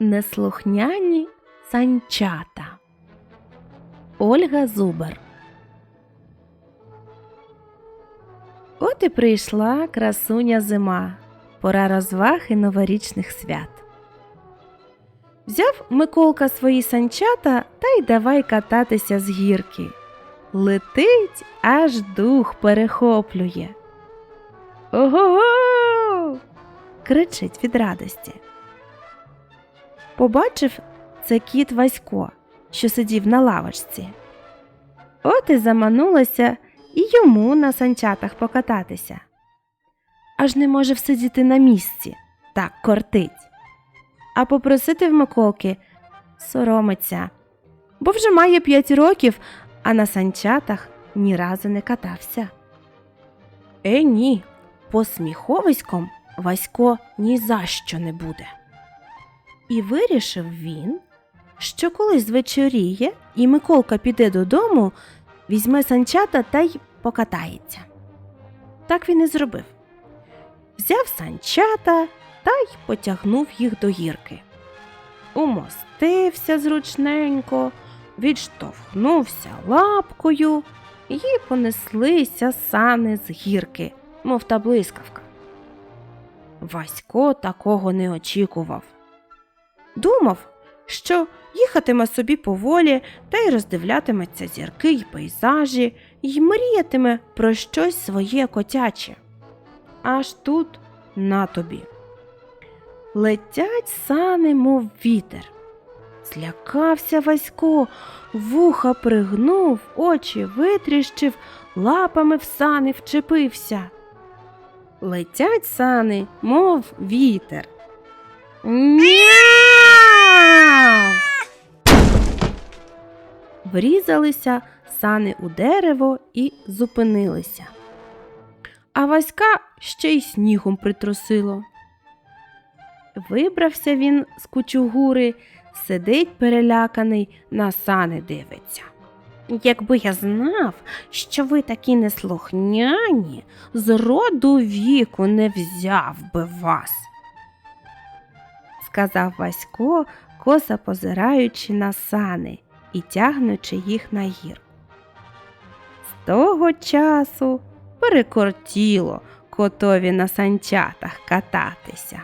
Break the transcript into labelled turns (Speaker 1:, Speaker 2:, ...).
Speaker 1: Неслухняні санчата. Ольга Зубер. От і прийшла красуня зима, пора розваг і новорічних свят. Взяв Миколка свої санчата та й давай кататися з гірки. Летить, аж дух перехоплює. Ого! кричить від радості. Побачив це кіт Васько, що сидів на лавочці. От і заманулося і йому на санчатах покататися. Аж не може всидіти на місці, так кортить. А попросити в Миколки соромиться, бо вже має п'ять років, а на санчатах ні разу не катався. Е, ні, посміховиськом Васько ні за що не буде. І вирішив він, що коли звечоріє і Миколка піде додому, візьме санчата та й покатається. Так він і зробив. Взяв санчата та й потягнув їх до гірки. Умостився зручненько, відштовхнувся лапкою і понеслися сани з гірки, мов та блискавка. Васько такого не очікував. Думав, що їхатиме собі поволі та й роздивлятиметься зірки й пейзажі, й мріятиме про щось своє котяче. Аж тут на тобі. Летять сани, мов вітер. Злякався Васько, вуха пригнув, очі витріщив, лапами в сани вчепився. Летять сани, мов вітер. Мяу! Врізалися сани у дерево і зупинилися. А Васька ще й снігом притрусило. Вибрався він з кучугури, сидить переляканий, на сани дивиться. Якби я знав, що ви такі неслухняні, з роду віку не взяв би вас, сказав Васько, коса позираючи на сани і тягнучи їх на гір. З того часу перекортіло котові на санчатах кататися.